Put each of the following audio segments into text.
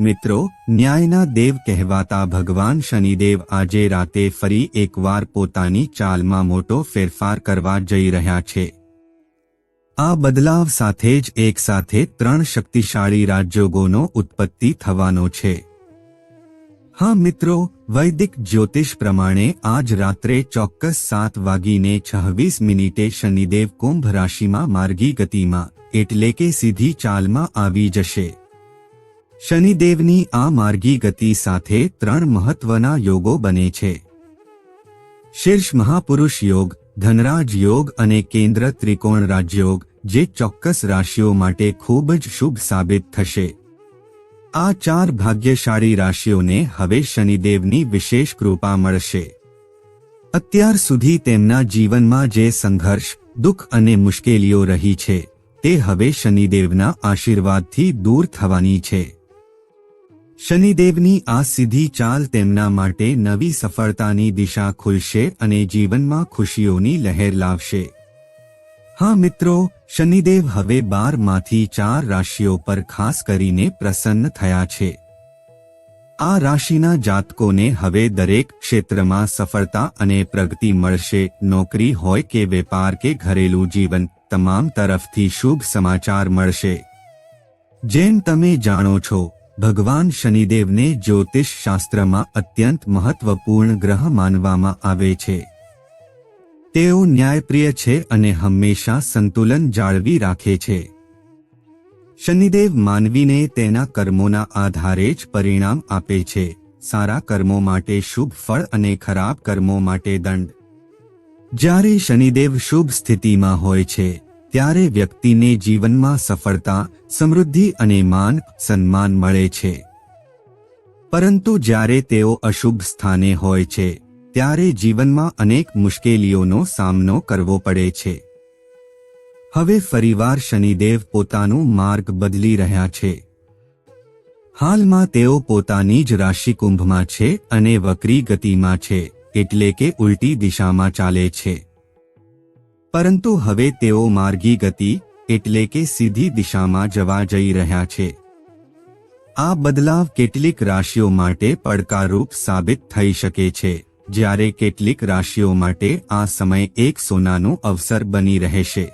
મિત્રો, ન્યાયના દેવ કહેવાતા ભગવાન શનિદેવ આજે રાતે ફરી એકવાર પોતાની ચાલમાં મોટો ફેરફાર કરવા જઈ રહ્યા છે. આ બદલાવ સાથે જ એકસાથે ત્રણ શક્તિશાળી રાજયોગોનો ઉત્પત્તિ થવાનો છે. હા મિત્રો, વૈદિક જ્યોતિષ પ્રમાણે આજ રાત્રે ચોક્કસ સાત વાગીને છવ્વીસ મિનિટે શનિદેવ કુંભ રાશિમાં માર્ગી ગતિમાં, એટલે કે સીધી ચાલમાં આવી જશે. શનિદેવની આ માર્ગી ગતિ સાથે ત્રણ મહત્વના યોગો બને છે. શીર્ષ મહાપુરુષ યોગ, ધનરાજ યોગ અને કેન્દ્ર ત્રિકોણ રાજયોગ, જે ચોક્કસ રાશિઓ માટે ખૂબ જ શુભ સાબિત થશે. આ ચાર ભાગ્યશાળી રાશિઓને હવે શનિદેવની વિશેષ કૃપા મળશે. અત્યાર સુધી તેમના જીવનમાં જે સંઘર્ષ, દુઃખ અને મુશ્કેલીઓ રહી છે, તે હવે શનિદેવના આશીર્વાદથી દૂર થવાની છે. શનિદેવની આ સીધી ચાલ તેમના માટે નવી સફળતાની દિશા ખુલશે અને જીવનમાં ખુશીઓની લહેર લાવશે. હા મિત્રો, શનિદેવ હવે બારમાંથી ચાર રાશિઓ પર ખાસ કરીને પ્રસન્ન થયા છે. આ રાશિના જાતકોને હવે દરેક ક્ષેત્રમાં સફળતા અને પ્રગતિ મળશે. નોકરી હોય કે વેપાર કે ઘરેલું જીવન, તમામ તરફથી શુભ સમાચાર મળશે. જેમ તમે જાણો છો ભગવાન શનિદેવને જ્યોતિષ શાસ્ત્રમાં અત્યંત મહત્વપૂર્ણ ગ્રહ માનવામાં આવે છે. તેઓ ન્યાયપ્રિય છે અને હંમેશા સંતુલન જાળવી રાખે છે. શનિદેવ માનવીને તેના કર્મોના આધારે જ પરિણામ આપે છે. સારા કર્મો માટે શુભ ફળ અને ખરાબ કર્મો માટે દંડ. જ્યારે શનિદેવ શુભ સ્થિતિમાં હોય છે ત્યારે વ્યક્તિને જીવનમાં સફળતા, સમૃદ્ધિ અને માન, સન્માન મળે છે. પરંતુ જ્યારે તેઓ અશુભ સ્થાને હોય છે, ત્યારે જીવનમાં અનેક મુશ્કેલીઓનો સામનો કરવો પડે છે. હવે ફરીવાર શનિદેવ પોતાનું માર્ગ બદલી રહ્યા છે. હાલમાં તેઓ પોતાની જ રાશિ કુંભમાં છે અને વક્રી ગતિમાં છે, એટલે કે ઉલટી દિશામાં ચાલે છે. પરંતુ હવે તેઓ માર્ગી ગતિ, એટલે કે સીધી દિશામાં જવા જઈ રહ્યા છે. આ બદલાવ કેટલીક રાશિઓ માટે પડકારરૂપ સાબિત થઈ શકે છે, જ્યારે કેટલીક રાશિઓ માટે આ સમય એક સોનાનું અવસર બની રહેશે.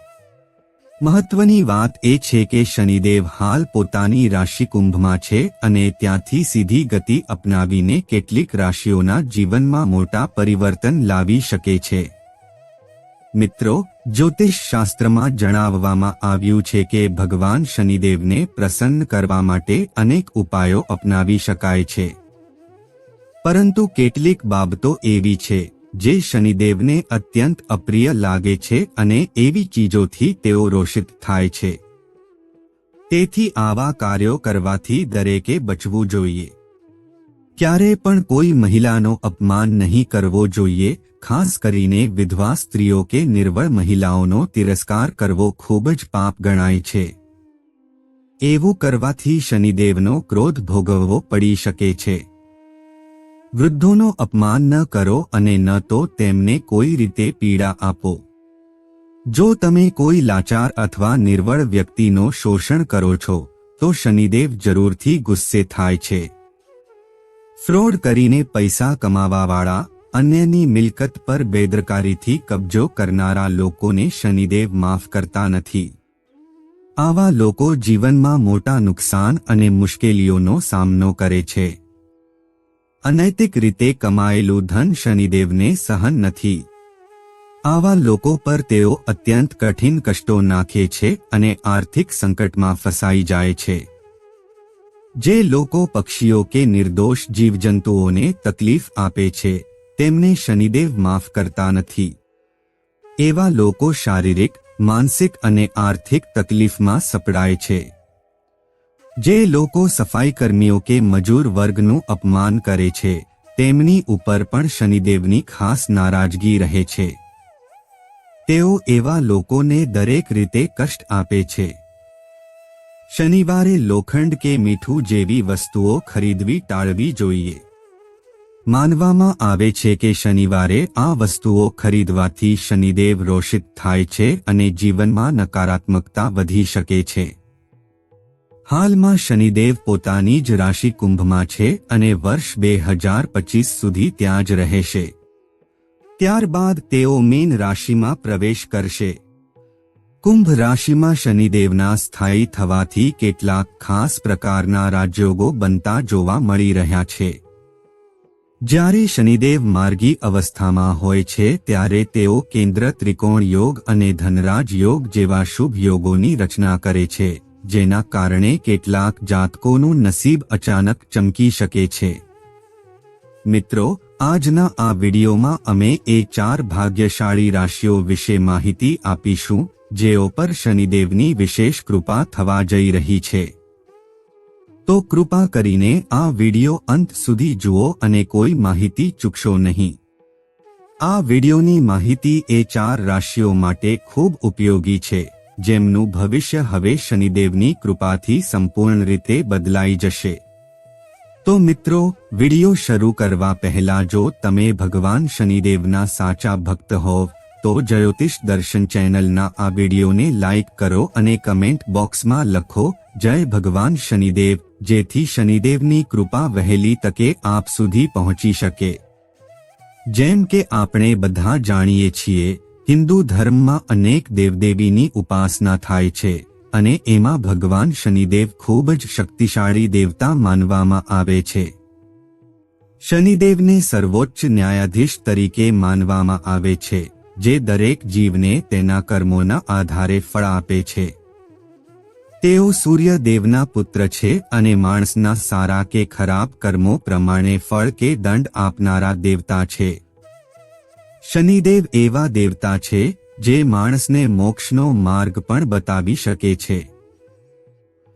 મહત્વની વાત એ છે કે શનિદેવ હાલ પોતાની રાશિ કુંભમાં છે અને ત્યાંથી સીધી ગતિ અપનાવીને કેટલીક રાશિઓના જીવનમાં મોટા પરિવર્તન લાવી શકે છે. મિત્રો જ્યોતિષ શાસ્ત્રમાં જણાવવામાં આવ્યું છે કે ભગવાન શનિદેવને પ્રસન્ન કરવા માટે અનેક ઉપાયો અપનાવી શકાય છે. પરંતુ કેટલીક બાબતો એવી છે, જે શનિદેવને અત્યંત અપ્રિય લાગે છે અને એવી ચીજોથી તેઓ રોષિત થાય છે. તેથી આવા કાર્યો કરવાથી દરેકે બચવું જોઈએ. ક્યારે પણ કોઈ મહિલાનો અપમાન નહીં કરવો જોઈએ ખાસ કરીને વિધવા સ્ત્રીઓ કે નિર્બળ મહિલાઓનો તિરસ્કાર કરવો ખૂબ જ પાપ ગણાય છે. એવું કરવાથી શનિદેવનો ક્રોધ ભોગવવો પડી શકે છે. વૃદ્ધોનો અપમાન ન કરો અને ન તો તેમને કોઈ રીતે પીડા આપો. જો તમે કોઈ લાચાર અથવા નિર્બળ વ્યક્તિનો શોષણ કરો છો, તો શનિદેવ જરૂરથી ગુસ્સે થાય છે. ફ્રોડ કરીને પૈસા કમાવાવાળા અન્યની મિલકત પર બેદરકારીથી કબજો કરનારા લોકોને શનિદેવ માફ કરતા નથી. આવા લોકો જીવનમાં મોટા નુકસાન અને મુશ્કેલીઓનો સામનો કરે છે. અનૈતિક રીતે કમાયેલું ધન શનિદેવને સહન નથી. આવા લોકો પર તેઓ અત્યંત કઠિન કષ્ટો નાખે છે અને આર્થિક સંકટમાં ફસાઈ જાય છે. જે લોકો પક્ષીઓ કે નિર્દોષ જીવજંતુઓને તકલીફ આપે છે તેમને શનિદેવ માફ કરતા નથી. એવા લોકો શારીરિક, માનસિક અને આર્થિક તકલીફમાં સપડાય છે. જે લોકો સફાઈ કર્મીઓ કે મજૂર વર્ગનું અપમાન કરે છે, તેમની ઉપર પણ શનિદેવની ખાસ નારાજગી રહે છે. તેઓ એવા લોકોને દરેક રીતે કષ્ટ આપે છે. શનિવારે લોખંડ કે મીઠું જેવી વસ્તુઓ ખરીદવી ટાળવી જોઈએ. માનવામાં આવે છે કે શનિવારે આ વસ્તુઓ ખરીદવાથી શનિદેવ રોષિત થાય છે અને જીવનમાં નકારાત્મકતા વધી શકે છે. હાલમાં શનિદેવ પોતાની જ રાશિ કુંભમાં છે અને વર્ષ બે હજાર પચીસ સુધી ત્યાં જ રહેશે. ત્યારબાદ તેઓ મીન રાશિમાં પ્રવેશ કરશે. કુંભ રાશિમાં શનિદેવના સ્થાયી થવાથી કેટલાક ખાસ પ્રકારના રાજયોગો બનતા જોવા મળી રહ્યા છે. જ્યારે શનિદેવ માર્ગી અવસ્થામાં હોય છે ત્યારે તેઓ કેન્દ્ર ત્રિકોણ યોગ અને ધનરાજ યોગ જેવા શુભ યોગોની રચના કરે છે, જેના કારણે કેટલાક જાતકોનું નસીબ અચાનક ચમકી શકે છે. મિત્રો, આજના આ વિડીયોમાં અમે એ ચાર ભાગ્યશાળી રાશિઓ વિશે માહિતી આપીશું, જેઓ પર શનિદેવની વિશેષ કૃપા થવા જઈ રહી છે. તો કૃપા કરીને આ વીડિયો અંત સુધી જુઓ અને કોઈ માહિતી ચૂકશો નહીં. આ વિડીયોની માહિતી એ ચાર રાશિઓ માટે ખૂબ ઉપયોગી છે, જેમનું ભવિષ્ય હવે શનિદેવની કૃપાથી સંપૂર્ણ રીતે બદલાઈ જશે. તો મિત્રો, વિડિયો શરૂ કરવા પહેલા જો તમે ભગવાન શનિદેવના સાચા ભક્ત હોવ તો જ્યોતિષ દર્શન ચેનલના આ વિડીયોને લાઇક કરો અને કમેન્ટ બોક્સમાં લખો, જય ભગવાન શનિદેવ જેથી શનિદેવની કૃપા વહેલી તકે આપ સુધી પહોંચી શકે. જેમ કે આપણે બધા જાણીએ છીએ, હિન્દુ ધર્મમાં અનેક દેવદેવીની ઉપાસના થાય છે, અને એમાં ભગવાન શનિદેવ ખૂબ જ શક્તિશાળી દેવતા માનવામાં આવે છે. શનિદેવને સર્વોચ્ચ ન્યાયાધીશ તરીકે માનવામાં આવે છે. જે દરેક જીવને તેના કર્મોના આધારે ફળ આપે છે. તેઓ સૂર્યદેવના પુત્ર છે અને માણસના સારા કે ખરાબ કર્મો પ્રમાણે ફળ કે દંડ આપનારા દેવતા છે. શનિદેવ એવા દેવતા છે, જે માણસને મોક્ષનો માર્ગ પણ બતાવી શકે છે.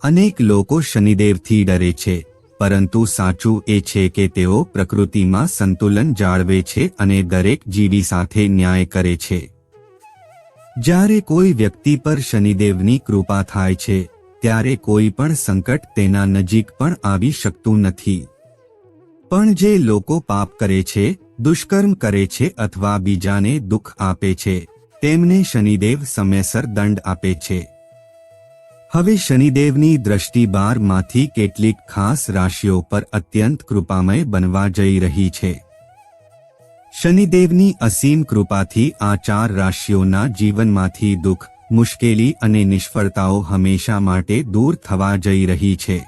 અનેક લોકો શનિદેવથી ડરે છે. પરંતુ સાચું એ છે કે તેઓ પ્રકૃતિમાં સંતુલન જાળવે છે અને દરેક જીવી સાથે ન્યાય કરે છે. જ્યારે કોઈ વ્યક્તિ પર શનિદેવની કૃપા થાય છે, ત્યારે કોઈ પણ સંકટ તેના નજીક પણ આવી શકતું નથી. પણ જે લોકો પાપ કરે છે, દુષ્કર્મ કરે છે અથવા બીજાને દુઃખ આપે છે, તેમને શનિદેવ સમયસર દંડ આપે છે. હવે શનિદેવની દ્રષ્ટિ બારમાંથી કેટલીક ખાસ રાશિઓ પર અત્યંત કૃપામય બનવા જઈ રહી છે. શનિદેવની અસીમ કૃપાથી આ ચાર રાશિઓના જીવનમાંથી દુઃખ, મુશ્કેલી અને નિષ્ફળતાઓ હંમેશા માટે દૂર થવા જઈ રહી છે.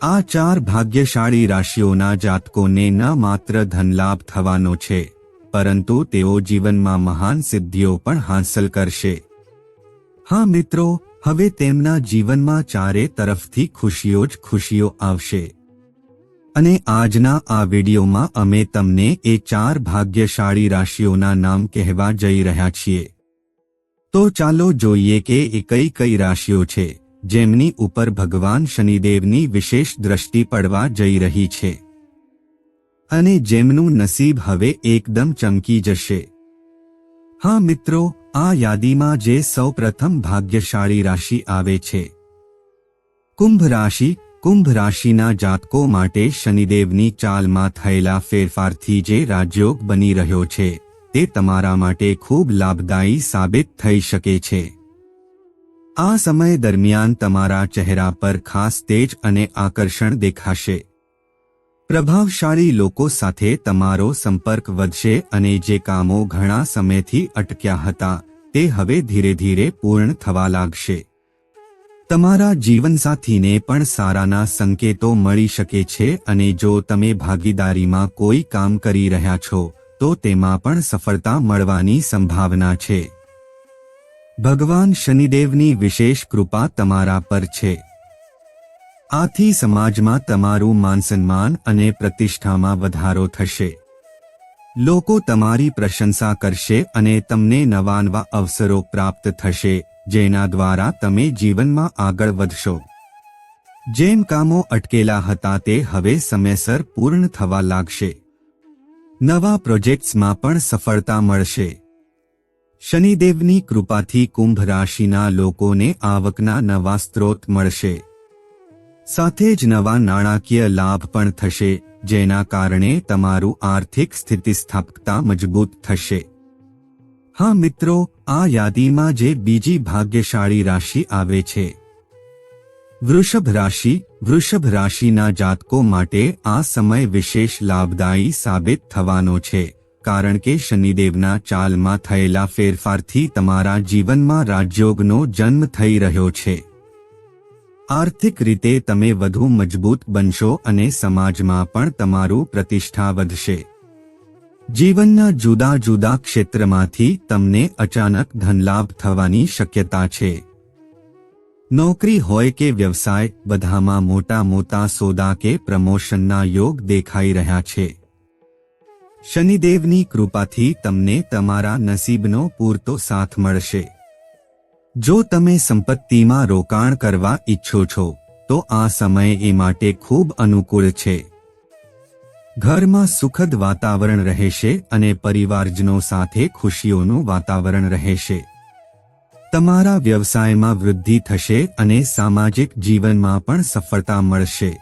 આ ચાર ભાગ્યશાળી રાશિઓના જાતકોને ન માત્ર ધનલાભ થવાનો છે, પરંતુ તેઓ જીવનમાં મહાન સિદ્ધિઓ પણ હાંસલ કરશે. હા મિત્રો હવે તેમના જીવનમાં ચારે તરફથી ખુશીઓ જ ખુશીઓ આવશે. અને આજના આ વિડીયોમાં અમે તમને એ ચાર ભાગ્યશાળી રાશિઓના નામ કહેવા જઈ રહ્યા છીએ. તો ચાલો જોઈએ કે એ કઈ કઈ રાશિઓ છે, જેમની ઉપર ભગવાન શનિદેવની વિશેષ દ્રષ્ટિ પડવા જઈ રહી છે. અને જેમનું નસીબ હવે એકદમ ચમકી જશે. હા મિત્રો, આ યાદીમાં જે સૌ પ્રથમ ભાગ્યશાળી રાશિ આવે છે. કુંભ રાશિ, કુંભ રાશિના જાતકો માટે શનિદેવની ચાલમાં થયેલા ફેરફારથી જે રાજયોગ બની રહ્યો છે, તે તમારા માટે ખૂબ લાભદાયી સાબિત થઈ શકે છે. આ સમય દરમિયાન તમારા ચહેરા પર ખાસ તેજ અને આકર્ષણ દેખાશે. પ્રભાવશાળી લોકો સાથે તમારો સંપર્ક વધશે અને જે કામો ઘણા સમયથી અટક્યા હતા, તે હવે ધીરે ધીરે પૂર્ણ થવા લાગશે. તમારા જીવનસાથીને પણ સારાના સંકેતો મળી શકે છે અને જો તમે ભાગીદારીમાં કોઈ કામ કરી રહ્યા છો, તો તેમાં પણ સફળતા મળવાની સંભાવના છે. ભગવાન શનિદેવની વિશેષ કૃપા તમારા પર છે. આથી સમાજમાં તમારું માનસન્માન અને પ્રતિષ્ઠામાં વધારો થશે. લોકો તમારી પ્રશંસા કરશે અને તમને નવા નવા અવસરો પ્રાપ્ત થશે, જેના દ્વારા તમે જીવનમાં આગળ વધશો. જેમ કામો અટકેલા હતા તે હવે સમયસર પૂર્ણ થવા લાગશે. નવા પ્રોજેક્ટ્સમાં પણ સફળતા મળશે. શનિદેવની કૃપાથી કુંભ રાશિના લોકોને આવકના નવા સ્ત્રોત મળશે. સાથે જ નવા નાણાકીય લાભ પણ થશે, જેના કારણે તમારું આર્થિક સ્થિતિસ્થાપકતા મજબૂત થશે. હા મિત્રો, આ યાદીમાં જે બીજી ભાગ્યશાળી રાશિ આવે છે. વૃષભ રાશિ, વૃષભ રાશિના જાતકો માટે આ સમય વિશેષ લાભદાયી સાબિત થવાનો છે, કારણ કે શનિદેવના ચાલમાં થયેલા ફેરફારથી તમારા જીવનમાં રાજયોગનો જન્મ થઈ રહ્યો છે. આર્થિક રીતે તમે વધુ મજબૂત બનશો અને સમાજમાં પણ તમારું પ્રતિષ્ઠા વધશે. જીવનના જુદા જુદા ક્ષેત્રમાંથી તમને અચાનક ધનલાભ થવાની શક્યતા છે. નોકરી હોય કે વ્યવસાય, બધામાં મોટા મોટા સોદા કે પ્રમોશનના યોગ દેખાઈ રહ્યા છે. શનિદેવની કૃપાથી તમને તમારા નસીબનો પૂરતો સાથ મળશે. જો તમે સંપત્તિમાં રોકાણ કરવા ઈચ્છો છો, તો આ સમય એ માટે ખૂબ અનુકૂળ છે. ઘરમાં સુખદ વાતાવરણ રહેશે અને પરિવારજનો સાથે ખુશીઓનું વાતાવરણ રહેશે. તમારા વ્યવસાયમાં વૃદ્ધિ થશે અને સામાજિક જીવનમાં પણ સફળતા મળશે.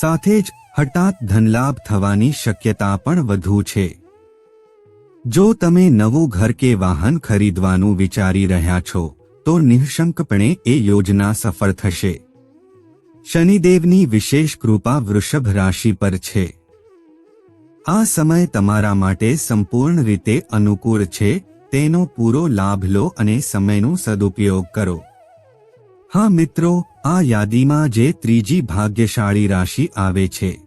સાથે જ હઠાત ધનલાભ થવાની શક્યતા પણ વધુ છે. જો તમે નવું ઘર કે વાહન ખરીદવાનું વિચારી રહ્યા છો, તો નિઃશંકપણે એ યોજના સફળ થશે. શનિદેવની વિશેષ કૃપા વૃષભ રાશિ પર છે. આ સમય તમારા માટે સંપૂર્ણ રીતે અનુકૂળ છે, તેનો પૂરો લાભ લો અને સમયનો સદુપયોગ કરો. હા મિત્રો, આ યાદીમાં જે ત્રીજી ભાગ્યશાળી રાશિ આવે છે.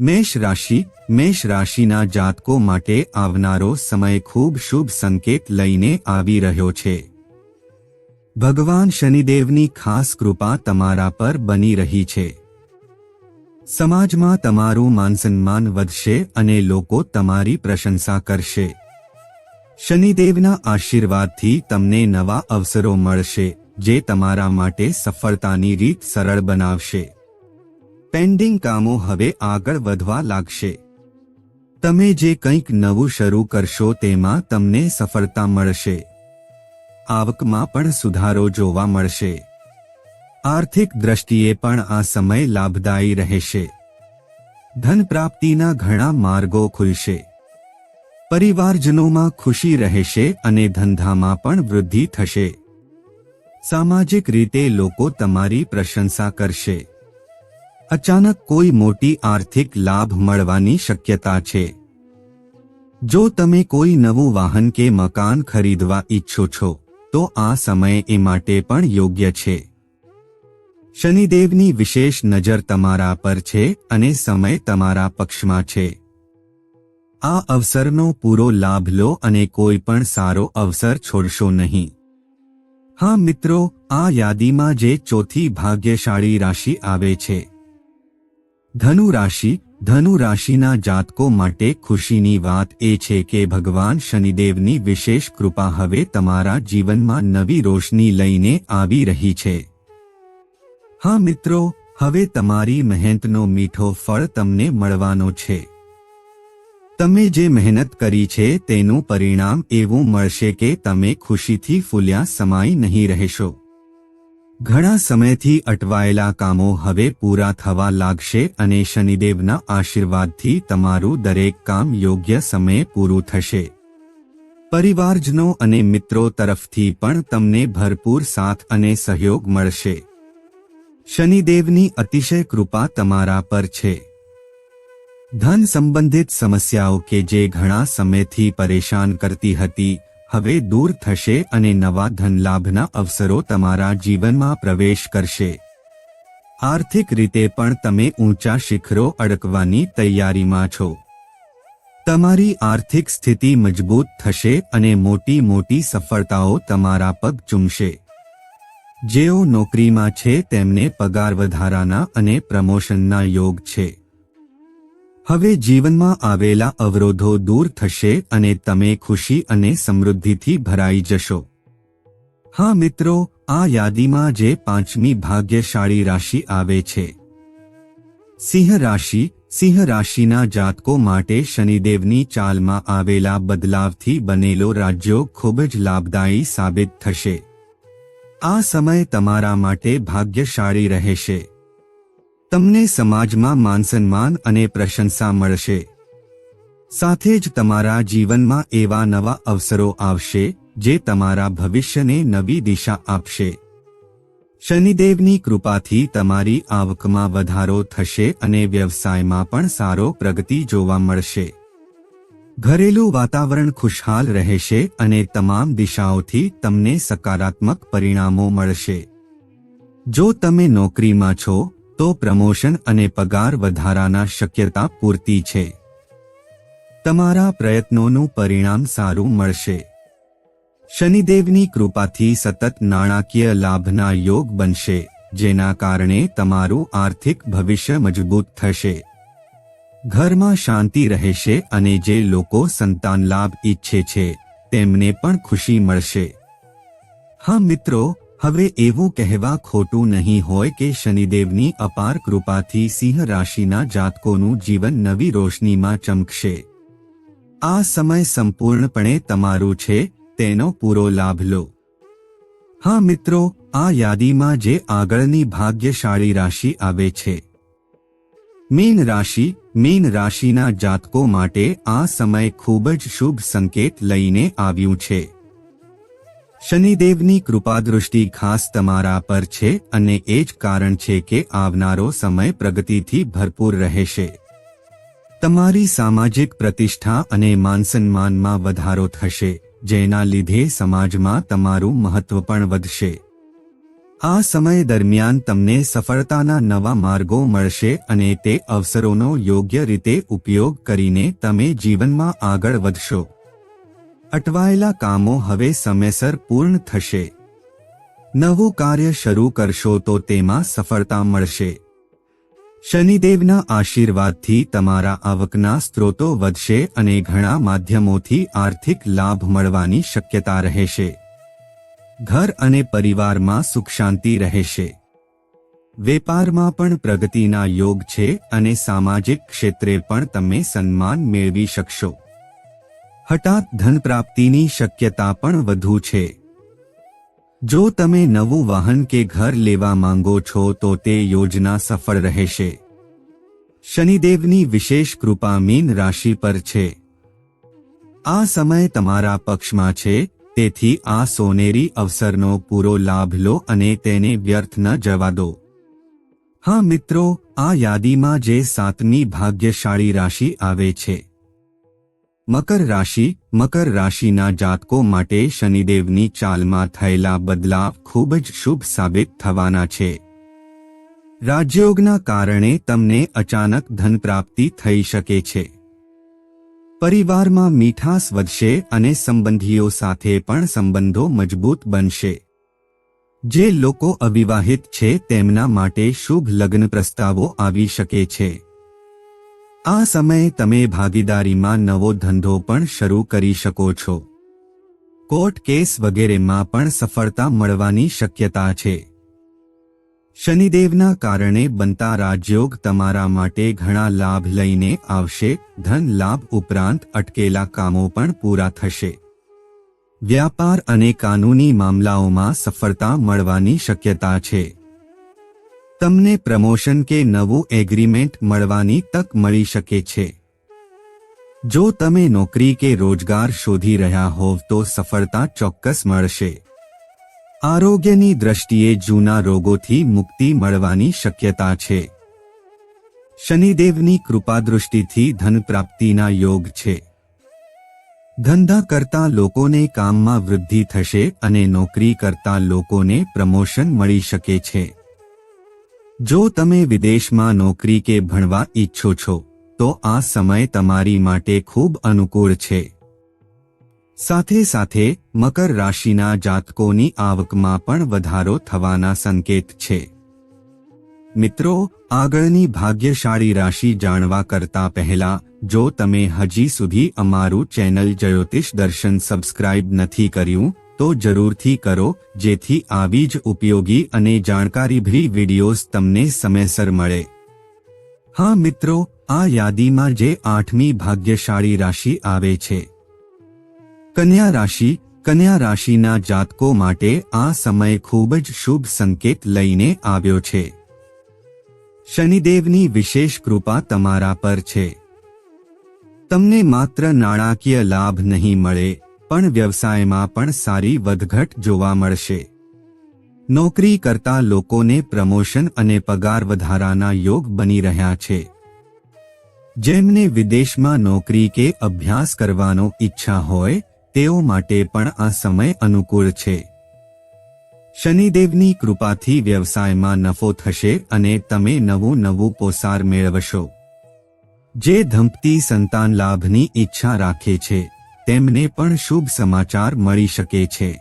મેષ રાશિ મેષ રાશિના જાતકો માટે આવનારો સમય ખૂબ શુભ સંકેત લઈને આવી રહ્યો છે. ભગવાન શનિદેવની ખાસ કૃપા તમારા પર બની રહી છે. સમાજમાં તમારું માનસન્માન વધશે અને લોકો તમારી પ્રશંસા કરશે. શનિદેવના આશીર્વાદથી તમને નવા અવસરો મળશે, જે તમારા માટે સફળતાની રીત સરળ બનાવશે. પેન્ડિંગ કામો હવે આગળ વધવા લાગશે. તમે જે કંઈક નવું શરૂ કરશો તેમાં તમને સફળતા મળશે. આવકમાં પણ સુધારો જોવા મળશે. આર્થિક દ્રષ્ટિએ પણ આ સમય લાભદાયી રહેશે. ધન પ્રાપ્તિના ઘણા માર્ગો ખુલશે. પરિવારજનોમાં ખુશી રહેશે અને ધંધામાં પણ વૃદ્ધિ થશે. સામાજિક રીતે લોકો તમારી પ્રશંસા કરશે. અચાનક કોઈ મોટી આર્થિક લાભ મળવાની શક્યતા છે. જો તમે કોઈ નવું વાહન કે મકાન ખરીદવા ઈચ્છો છો, તો આ સમય એ માટે પણ યોગ્ય છે. શનિદેવની વિશેષ નજર તમારા પર છે અને સમય તમારા પક્ષમાં છે. આ અવસરનો પૂરો લાભ લો અને કોઈ પણ સારો અવસર છોડશો નહીં. હા મિત્રો, આ યાદીમાં જે ચોથી ભાગ્યશાળી રાશિ આવે છે. ધનુ રાશિ ધનુ રાશિના જાતકો માટે ખુશીની વાત એ છે કે ભગવાન શનિદેવની વિશેષ કૃપા હવે તમારા જીવનમાં નવી રોશની લઈને આવી રહી છે. હા મિત્રો, હવે તમારી મહેનતનો મીઠો ફળ તમને મળવાનો છે. તમે જે મહેનત કરી છે તેનું પરિણામ એવું મળશે કે તમે ખુશીથી ફૂલ્યા સમાઈ નહીં રહેશો. ઘણા સમયથી અટવાયેલા કામો હવે પૂરા થવા લાગશે અને શનિદેવના આશીર્વાદથી તમારું દરેક કામ યોગ્ય સમયે પૂરું થશે. પરિવારજનો અને મિત્રો તરફથી પણ તમને ભરપૂર સાથ અને સહયોગ મળશે. શનિદેવની અતિશય કૃપા તમારા પર છે. ધન સંબંધિત સમસ્યાઓ કે જે ઘણા સમયથી પરેશાન કરતી હતી હવે દૂર થશે અને નવા ધનલાભના અવસરો તમારા જીવનમાં પ્રવેશ કરશે. આર્થિક રીતે પણ તમે ઊંચા શિખરો અડકવાની તૈયારીમાં છો. તમારી આર્થિક સ્થિતિ મજબૂત થશે અને મોટી મોટી સફળતાઓ તમારા પગ ચૂમશે. જેઓ નોકરીમાં છે તેમને પગાર વધારાના અને પ્રમોશનના યોગ છે. હવે જીવનમાં આવેલા અવરોધો દૂર થશે અને તમે ખુશી અને સમૃદ્ધિથી ભરાઈ જશો. હા મિત્રો, આ યાદીમાં જે પાંચમી ભાગ્યશાળી રાશિ આવે છે. સિંહ રાશિ, સિંહ રાશિના જાતકો માટે શનિદેવની ચાલમાં આવેલા બદલાવથી બનેલો રાજ્યો ખૂબ જ લાભદાયી સાબિત થશે. આ સમય તમારા માટે ભાગ્યશાળી રહેશે. તમને સમાજમાં માનસન્માન અને પ્રશંસા મળશે. સાથે જ તમારા જીવનમાં એવા નવા અવસરો આવશે, જે તમારા ભવિષ્યને નવી દિશા આપશે. શનિદેવની કૃપાથી તમારી આવકમાં વધારો થશે અને વ્યવસાયમાં પણ સારો પ્રગતિ જોવા મળશે. ઘરેલું વાતાવરણ ખુશહાલ રહેશે અને તમામ દિશાઓથી તમને સકારાત્મક પરિણામો મળશે. જો તમે નોકરીમાં છો તો પ્રમોશન અને પગાર વધારાના શક્યતા પૂરતી છે. તમારા પ્રયત્નોનું પરિણામ સારું મળશે. શનિદેવની કૃપાથી સતત નાણાકીય લાભના યોગ બનશે, જેના કારણે તમારું આર્થિક ભવિષ્ય મજબૂત થશે. ઘરમાં શાંતિ રહેશે અને જે લોકો સંતાન લાભ ઈચ્છે છે, તેમને પણ ખુશી મળશે. હા મિત્રો હવે એવું કહેવા ખોટું નહીં હોય કે શનિદેવની અપાર કૃપાથી સિંહ રાશિના જાતકોનું જીવન નવી રોશનીમાં ચમકશે. આ સમય સંપૂર્ણપણે તમારું છે, તેનો પૂરો લાભ લો. હા મિત્રો, આ યાદીમાં જે આગળની ભાગ્યશાળી રાશિ આવે છે. મીન રાશિ, મીન રાશિના જાતકો માટે આ સમય ખૂબ જ શુભ સંકેત લઈને આવ્યું છે. શનિદેવની કૃપાદૃષ્ટિ ખાસ તમારા પર છે અને એ જ કારણ છે કે આવનારો સમય પ્રગતિથી ભરપૂર રહેશે. તમારી સામાજિક પ્રતિષ્ઠા અને માનસન્માનમાં વધારો થશે, જેના લીધે સમાજમાં તમારું મહત્વ પણ વધશે. આ સમય દરમિયાન તમને સફળતાના નવા માર્ગો મળશે અને તે અવસરોનો યોગ્ય રીતે ઉપયોગ કરીને તમે જીવનમાં આગળ વધશો. અટવાયેલા કામો હવે સમયસર પૂર્ણ થશે. નવું કાર્ય શરૂ કરશો તો તેમાં સફળતા મળશે. શનિદેવના આશીર્વાદથી તમારા આવકના સ્ત્રોતો વધશે અને ઘણા માધ્યમોથી આર્થિક લાભ મળવાની શક્યતા રહેશે. ઘર અને પરિવારમાં સુખ શાંતિ રહેશે. વેપારમાં પણ પ્રગતિના યોગ છે અને સામાજિક ક્ષેત્રે પણ તમે સન્માન મેળવી શકશો. હઠાત ધન પ્રાપ્તિની શક્યતા પણ વધુ છે. જો તમે નવું વાહન કે ઘર લેવા માંગો છો તો તે યોજના સફળ રહેશે. શનિદેવની વિશેષ કૃપા મીન રાશિ પર છે. આ સમય તમારા પક્ષમાં છે, તેથી આ સોનેરી અવસરનો પૂરો લાભ લો અને તેને વ્યર્થ ન જવા દો. હા મિત્રો, આ યાદીમાં જે સાતમી ભાગ્યશાળી રાશિ આવે છે. મકર રાશિ, મકર રાશિના જાતકો માટે શનિદેવની ચાલમાં થયેલા બદલાવ ખૂબ જ શુભ સાબિત થવાના છે. રાજયોગના કારણે તમને અચાનક ધન પ્રાપ્તિ થઈ શકે છે. પરિવારમાં મીઠાશ વધશે અને સંબંધીઓ સાથે પણ સંબંધો મજબૂત બનશે. જે લોકો અવિવાહિત છે તેમના માટે શુભ લગ્ન પ્રસ્તાવો આવી શકે છે. આ સમયે તમે ભાગીદારીમાં નવો ધંધો પણ શરૂ કરી શકો છો. કોર્ટ કેસ વગેરેમાં પણ સફળતા મળવાની શક્યતા છે. શનિદેવના કારણે બનતા રાજયોગ તમારા માટે ઘણા લાભ લઈને આવશે, ધન લાભ ઉપરાંત અટકેલા કામો પણ પૂરા થશે. વ્યાપાર અને કાનૂની મામલાઓમાં સફળતા મળવાની શક્યતા છે. તમને પ્રમોશન કે નવું એગ્રીમેન્ટ મળવાની તક મળી શકે છે. જો તમે નોકરી કે રોજગાર શોધી રહ્યા હોવ તો સફળતા ચોક્કસ મળશે. આરોગ્યની દ્રષ્ટિએ જૂના રોગોથી મુક્તિ મળવાની શક્યતા છે. શનિદેવની કૃપાદૃષ્ટિથી ધન પ્રાપ્તિના યોગ છે. ધંધા કરતા લોકોને કામમાં વૃદ્ધિ થશે અને નોકરી કરતા લોકોને પ્રમોશન મળી શકે છે. જો તમે વિદેશમાં નોકરી કે ભણવા ઈચ્છો છો, તો આ સમય તમારી માટે ખૂબ અનુકૂળ છે. સાથે સાથે, મકર રાશિના જાતકોની આવકમાં પણ વધારો થવાના સંકેત છે. મિત્રો, આગળની ભાગ્યશાળી રાશિ જાણવા કરતા પહેલા, જો તમે હજી સુધી અમારું ચેનલ જ્યોતિષ દર્શન સબસ્ક્રાઇબ નથી કર્યું તો જરૂરથી કરો, જેથી આવી જ ઉપયોગી અને જાણકારીભરી વિડીયોઝ તમને સમયસર મળે. હા મિત્રો, આ યાદીમાં જે આઠમી ભાગ્યશાળી રાશિ આવે છે. કન્યા રાશિ, કન્યા રાશિના જાતકો માટે આ સમય ખૂબ જ શુભ સંકેત લઈને આવ્યો છે. શનિદેવની વિશેષ કૃપા તમારા પર છે. તમને માત્ર નાણાકીય લાભ નહીં મળે. પણ વ્યવસાયમાં પણ સારી વધઘટ જોવા મળશે. નોકરી કરતા લોકોને પ્રમોશન અને પગાર વધારાના યોગ બની રહ્યા છે. જેમને વિદેશમાં નોકરી કે અભ્યાસ કરવાનો ઈચ્છા હોય, તેઓ માટે પણ આ સમય અનુકૂળ છે. શનિદેવની કૃપાથી વ્યવસાયમાં નફો થશે અને તમે નવું નવું પોસાર મેળવશો. જે ધમપતી સંતાન લાભની ઈચ્છા રાખે છે. તેમને પણ શુભ સમાચાર મળી શકે છે.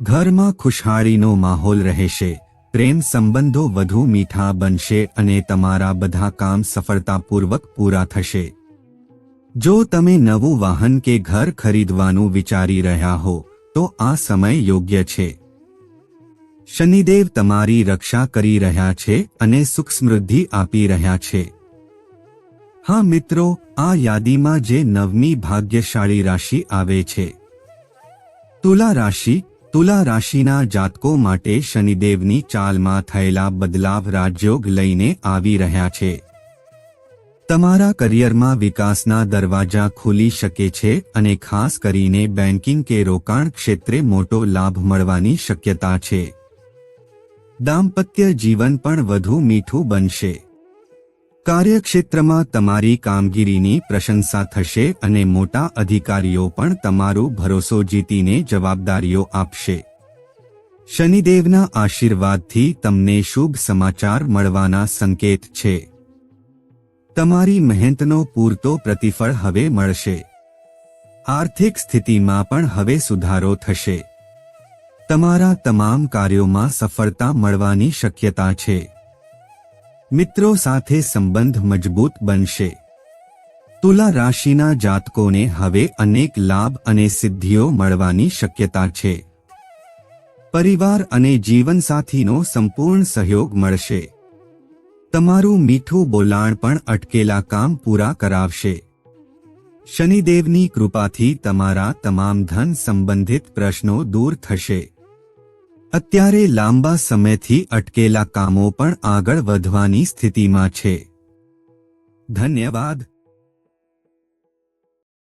ઘરમાં ખુશહારીનો માહોલ રહેશે, પ્રેમ સંબંધો વધુ મીઠા બનશે અને તમારા બધા કામ સફળતાપૂર્વક પૂરા થશે. જો તમે નવું વાહન કે ઘર ખરીદવાનું વિચારી રહ્યા હો, તો આ સમય યોગ્ય છે. શનિદેવ તમારી રક્ષા કરી રહ્યા છે અને સુખ સમૃદ્ધિ આપી રહ્યા છે. હા મિત્રો, આ યાદીમાં જે નવમી ભાગ્યશાળી રાશિ આવે છે. તુલા રાશિ, તુલા રાશિના જાતકો માટે શનિદેવની ચાલમાં થયેલા બદલાવ રાજયોગ લઈને આવી રહ્યા છે. તમારા કરિયરમાં વિકાસના દરવાજા ખુલી શકે છે અને ખાસ કરીને બેન્કિંગ કે રોકાણ ક્ષેત્રે મોટો લાભ મળવાની શક્યતા છે. દાંપત્ય જીવન પણ વધુ મીઠું બનશે. કાર્યક્ષેત્રમાં તમારી કામગીરીની પ્રશંસા થશે અને મોટા અધિકારીઓ પણ તમારો ભરોસો જીતીને જવાબદારીઓ આપશે. શનિદેવના આશીર્વાદથી તમને શુભ સમાચાર મળવાના સંકેત છે. તમારી મહેનતનો પૂરતો પ્રતિફળ હવે મળશે. આર્થિક સ્થિતિમાં પણ હવે સુધારો થશે. તમારા તમામ કાર્યોમાં સફળતા મળવાની શક્યતા છે. મિત્રો સાથે સંબંધ મજબૂત બનશે. તુલા રાશિના જાતકોને હવે અનેક લાભ અને સિદ્ધિઓ મળવાની શક્યતા છે. પરિવાર અને જીવનસાથીનો સંપૂર્ણ સહયોગ મળશે. તમારું મીઠું બોલાણ પણ અટકેલા કામ પૂરા કરાવશે. શનિદેવની કૃપાથી તમારા તમામ ધન સંબંધિત પ્રશ્નો દૂર થશે. અત્યારે લાંબા સમયથી અટકેલા કામો પણ આગળ વધવાની સ્થિતિમાં છે. ધન્યવાદ.